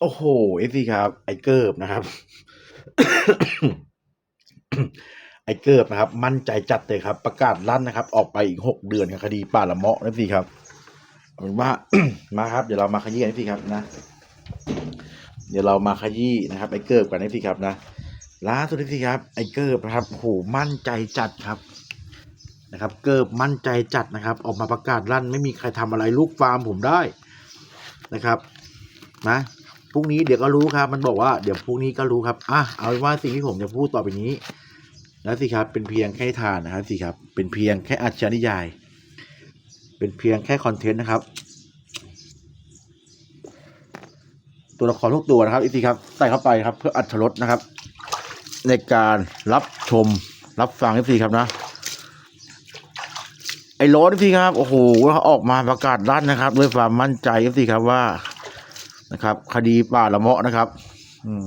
โอ้โฮ FC ครับ ไอเกิบนะครับ ไอเกิบนะครับ มั่นใจจัดเลยครับ ประกาศลั่นนะครับ ออกไปอีก6เดือนกับคดีป่าละเมาะ FC ครับเอาเป็นว่า มาครับ เดี๋ยวเรามาขยี้กัน FC ครับนะ เดี๋ยวเรามาขยี้นะครับ ไอเกิบกัน FC ครับนะล่าสุด FC ครับ ไอเกิบนะครับโอ้โฮมั่นใจจัดครับนะครับ เกิบมั่นใจจัดนะครับ ออกมาประกาศลั่น ไม่มีใครทำอะไรลูกฟาร์มผมได้นะครับ นะ พรุ่งนี้เดี๋ยวก็รู้ครับ มันบอกว่าเดี๋ยวพรุ่งนี้ก็รู้ครับอะเอาว่าสิ่งที่ผมจะพูดต่อไปนี้นะสิครับเป็นเพียงแค่ทานนะครับสิครับ เป็นเพียงแค่อัจฉริยาย เป็นเพียงแค่คอนเทนต์นะครับ ตัวละครทุกตัวนะครับอีกทีครับใส่เข้าไปครับเพื่ออัตรสนะครับ ในการรับชมรับฟังอีกทีครับนะไอ้โรสพี่ครับโอ้โหเขาออกมาประกาศลั่นนะครับ ด้วยความมั่นใจพี่ครับว่า นะครับ คดีป่าละเมาะนะครับ อืม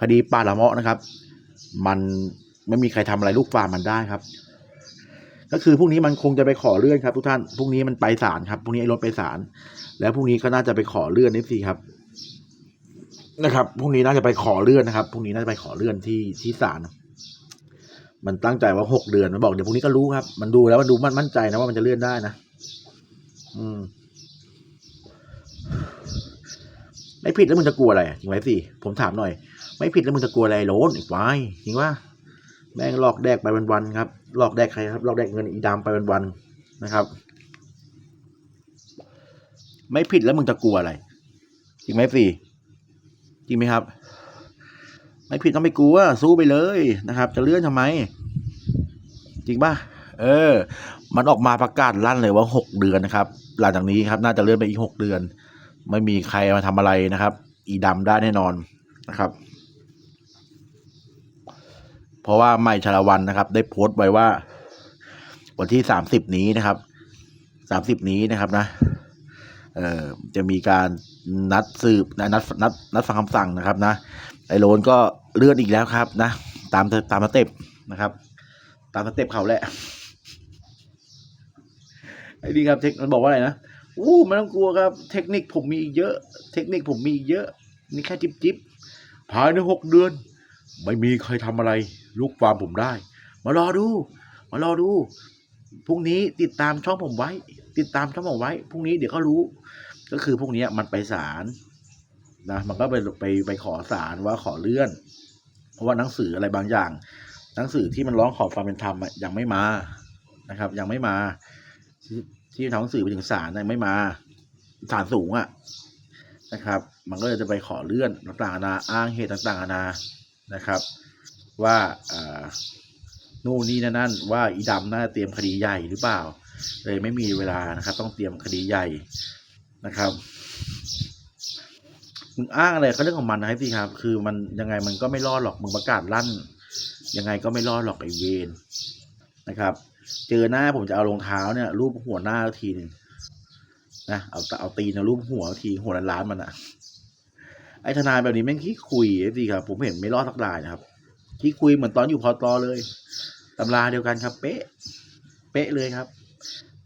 คดีป่าละเมาะนะครับ มันไม่มีใครทำอะไรลูกฟาร์มมันได้ครับ ก็คือพรุ่งนี้มันคงจะไปขอเลื่อนครับ ทุกท่านพรุ่งนี้มันไปศาลครับพรุ่งนี้ไอ้รถไปศาลแล้วพรุ่งนี้ก็น่าจะไปขอเลื่อนนี่สิครับ นะครับพรุ่งนี้น่าจะไปขอเลื่อนนะครับพรุ่งนี้น่าจะไปขอเลื่อนที่ที่ศาลมันตั้งใจว่าหกเดือนมันบอกเดี๋ยวพรุ่งนี้ก็รู้ครับ มันดูแล้วมันดูมันมั่นใจนะว่ามันจะเลื่อนได้นะ อืม ไม่ผิดแล้วมึงจะกลัวอะไรจริงไหมสิผมถามหน่อย ไม่ผิดแล้วมึงจะกลัวอะไรโลนอีกวายจริงว่าแม่งหลอกแดกไปวันๆครับหลอกแดกใครครับหลอกแดกเงินอีดำไปวันๆนะครับ ไม่ผิดแล้วมึงจะกลัวอะไร จริงไหมสิจริงไหมครับ ไม่ผิดต้องไม่กลัวสู้ไปเลยนะครับ จะเลื่อนทำไม จริงป่ะเออ มันออกมาประกาศลั่นเลยว่าหกเดือนนะครับ หลังจากนี้ครับ น่าจะเลื่อนไปอีกหกเดือน ไม่มีใครมาทำอะไรนะครับ อีดำได้แน่นอนนะครับ เพราะว่าใหม่ชละวันนะครับ ได้โพสต์ไว้ว่า วันที่สามสิบนี้นะครับสามสิบนี้นะครับนะเอ่อจะมีการนัดสืบนะนัดนัดนัดฟังคำสั่งนะครับนะไอโรนก็เลื่อนอีกแล้วครับนะ ตามตามสเต็ปนะครับ ตามสเต็ปเขาแหละไอ้นี่ครับเทคมันบอกว่าอะไรนะ อู้ไม่ต้องกลัวครับ เทคนิคผมมีอีกเยอะ เทคนิคผมมีอีกเยอะนี่แค่จิบจิบภายในหกเดือน ไม่มีใครทำอะไร ลูกฟาร์มผมได้ มารอดู มารอดูพรุ่งนี้ติดตามช่องผมไว้ ติดตามช่องผมไว้พรุ่งนี้เดี๋ยวก็รู้ ก็คือพวกนี้มันไปศาลนะมันก็ไปไปไปขอศาลว่าขอเลื่อน เพราะว่าหนังสืออะไรบางอย่าง หนังสือที่มันร้องขอความเป็นธรรมยังไม่มานะครับ ยังไม่มา ที่ที่ทำหนังสื่อไปถึงศาลยังไม่มาศาลสูงอะนะครับ มันก็เลยจะไปขอเลื่อนต่างๆนานาอ้างเหตุต่างๆนานานะครับ ว่าอ่านู่นนี่นั่นนนว่าอีดำน่าเตรียมคดีใหญ่หรือเปล่า เลยไม่มีเวลานะครับ ต้องเตรียมคดีใหญ่นะครับมึงอ้างอะไรก็เรื่องของมันนะพี่ครับ คือมันยังไงมันก็ไม่รอดหรอกมึงประกาศลั่น ยังไงก็ไม่รอดหรอกไอเวนนะครับ เจอหน้าผมจะเอารองเท้าเนี่ยรูปหัวหน้าทีหนึงนะเอาเอาตีนะรูปหัวทีหัวล้านมันอะไอทนายแบบนี้แม่งขี้คุยไอ้พี่ครับ ผมเห็นไม่รอดสักรายนะครับขี้คุยเหมือนตอนอยู่พอตอเลยตำราเดียวกันครับ เป๊ะ เป๊ะเลยครับ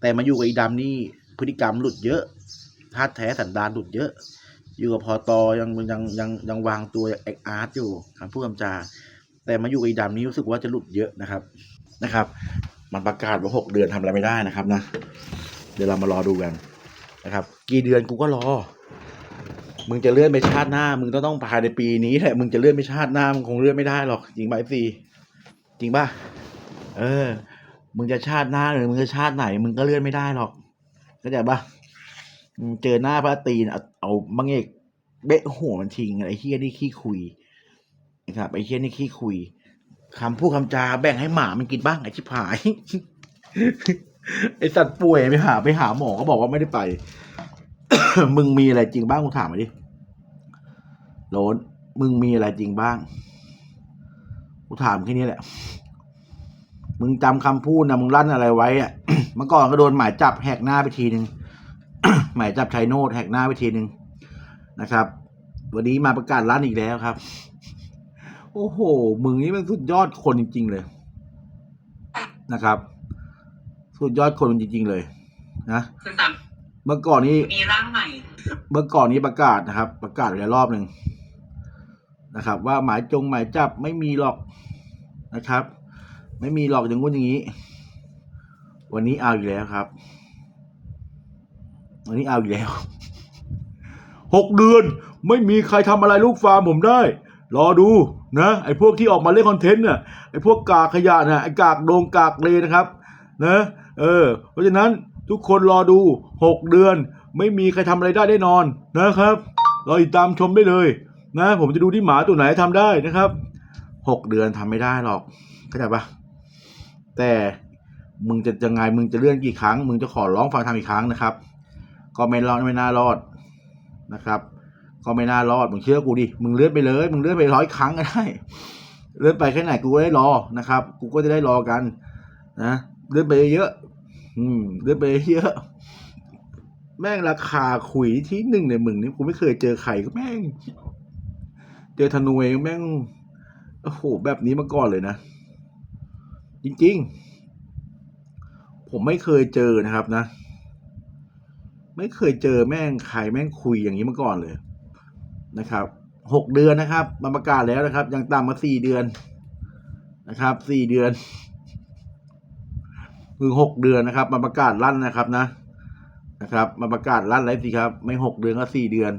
แต่มาอยู่กับไอ้ดำนี่พฤติกรรมหลุดเยอะธาแท้สันดานหลุดเยอะ อยู่กับพอตอยังยังยังยังวางตัวแอคอาร์ตอยู่คำพูดคำจา แต่มาอยู่กับไอ้ดำนี่รู้สึกว่าจะหลุดเยอะนะครับนะครับ มันประกาศว่าหกเดือนทำอะไรไม่ได้นะครับนะเดี๋ยวเรามารอดูกันนะครับ กี่เดือนกูก็รอ มึงจะเลื่อนไปชาติหน้า มึงต้องต้องภายในปีนี้แหละมึงจะเลื่อนไปชาติหน้ามึงคงเลื่อนไม่ได้หรอกจริงไหมซีจริงป่ะเออ มึงจะชาติหน้าหรือมึงจะชาติไหน มึงก็เลื่อนไม่ได้หรอกเข้าใจป่ะเจอหน้าพระตีนเอาเอาบังเอกเบะหัวมันทิ้งไอ้เฮียนี่ขี้คุยนะครับไอ้เฮียนี่ขี้คุย คำพูดคำจาแบ่งให้หมามันกินบ้างไอ้ชิบหาย ไอสัตว์ป่วยไปหาไปหาหมอก็บอกว่าไม่ได้ไป มึงมีอะไรจริงบ้างกูถามมาดิโหลนมึงมีอะไรจริงบ้างกูถามแค่นี้แหละ มึงจำคำพูดนะมึงลั่นอะไรไว้อะเมื่อก่อนก็โดนหมายจับแหกหน้าไปทีหนึ่งหมายจับชัยโนดแหกหน้าไปทีหนึ่งนะครับ วันนี้มาประกาศร้านอีกแล้วครับ โอ้โห มึงนี่มันสุดยอดคนจริง ๆ เลยนะครับ สุดยอดคนจริง ๆ เลย นะคือสามเมื่อก่อนนี้มีร่างใหม่ เมื่อก่อนนี้ประกาศนะครับ ประกาศไปแล้วรอบหนึ่งนะครับ ว่าหมายจงหมายจับไม่มีหรอกนะครับ ไม่มีหรอกอย่างงู้นอย่างนี้ วันนี้เอาอีกแล้วครับ วันนี้เอาอีกแล้วหกเดือนไม่มีใครทำอะไรลูกฟาร์มผมได้ รอดู นะไอ้พวกที่ออกมาเล่นคอนเทนต์เนี่ยไอ้พวกกากขยะน่ะไอ้กากโดงกากเลนะครับนะเออเพราะฉะนั้นทุกคนรอดูหกเดือน ไม่มีใครทำอะไรได้แน่นอนนะครับรอติดตามชมได้เลยนะ ผมจะดูที่หมาตัวไหนทำได้นะครับหกเดือนทำไม่ได้หรอกเข้าใจปะแต่มึงจะยังไงมึงจะเลื่อนกี่ครั้ง มึงจะขอร้องฟังทำอีกครั้งนะครับ ก็ไม่รอดไม่น่ารอดนะครับ ก็ไม่น่ารอดมึงเชื่อกูดิมึงเลื่อนไปเลยมึงเลื่อนไปร้อยครั้งก็ได้เลื่อนไปแค่ไหนกูก็ได้รอนะครับ กูก็จะได้รอกัน นะเลื่อนไปเยอะ อืมเลื่อนไปเยอะ แม่งราคาคุยที่หนึ่งในมึงนี่กูไม่เคยเจอใครก็แม่ง เจอธนูเองแม่งโอ้โหแบบนี้มาก่อนเลยนะ จริง ๆ ผมไม่เคยเจอนะครับนะ ไม่เคยเจอแม่งใครแม่งคุยอย่างนี้มาก่อนเลย นะครับหกเดือนนะครับมาประกาศแล้วนะครับ ยังต่ำมาสี่เดือนนะครับสี่เดือนคือหกเดือนนะครับมาประกาศลั่นนะครับนะนะครับมาประกาศลั่นไรสิครับ ไม่หกเดือนก็สี่เดือน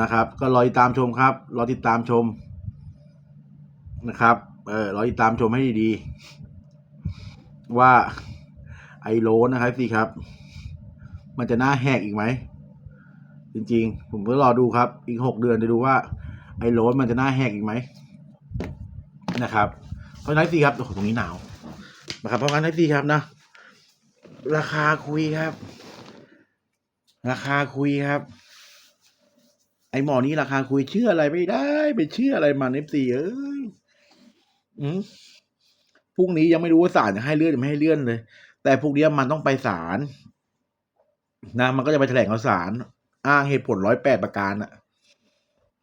นะครับ ก็รอติดตามชมครับรอติดตามชมนะครับ เออรอติดตามชมให้ดีๆว่าไอโลนะครับสิครับ มันจะหน้าแหกอีกไหม จริงๆ ผมก็รอดูครับ อีกหกเดือนจะดูว่า ไอ้โลนมันจะหน้าแหกอีกไหมนะครับ เพราะนั้นสิครับโอ้โหตรงนี้หนาวนะครับ เพราะงั้นแท็กซี่ครับนะ ราคาคุยครับ ราคาคุยครับ ไอหมอนี้ราคาคุยเชื่ออะไรไม่ได้ไปเชื่ออะไรมันเอฟซีเอ้ยอืมพรุ่งนี้ยังไม่รู้ว่าศาลจะให้เลื่อนหรือไม่ให้เลื่อนเลย แต่พรุ่งนี้มันต้องไปศาลนะมันก็จะไปแถลงเอาศาล อ้างเหตุผลร้อยแปดประการน่ะ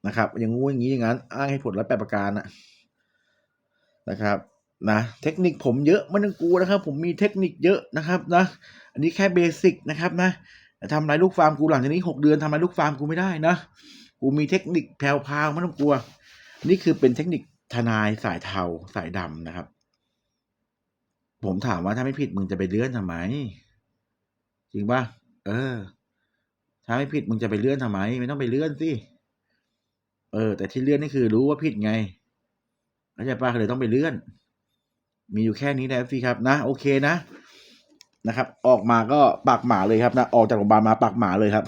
นะครับ อย่างงู้อย่างนี้อย่างนั้น อ้างเหตุผลร้อยแปดประการน่ะนะครับนะเทคนิคผมเยอะไม่ต้องกลัวนะครับ ผมมีเทคนิคเยอะนะครับนะอันนี้แค่เบสิกนะครับนะทำไรลูกฟาร์มกูหลังจากนี้หกเดือนทำไรลูกฟาร์มกูไม่ได้นะกูมีเทคนิคแผ่วพาวไม่ต้องกลัว นี่คือเป็นเทคนิคทนายสายเทาสายดำนะครับ ผมถามว่าถ้าไม่ผิดมึงจะไปเลื่อนทำไม จริงป่ะเออ ถ้าไม่ผิดมึงจะไปเลื่อนทำไม ไม่ต้องไปเลื่อนสิ เออ แต่ที่เลื่อนนี่คือรู้ว่าผิดไงเข้าใจปะเลยต้องไปเลื่อน มีอยู่แค่นี้นะสิครับนะ โอเคนะนะครับ ออกมาก็ปากหมาเลยครับนะออกจากโรงพยาบาลมาปากหมาเลยครับ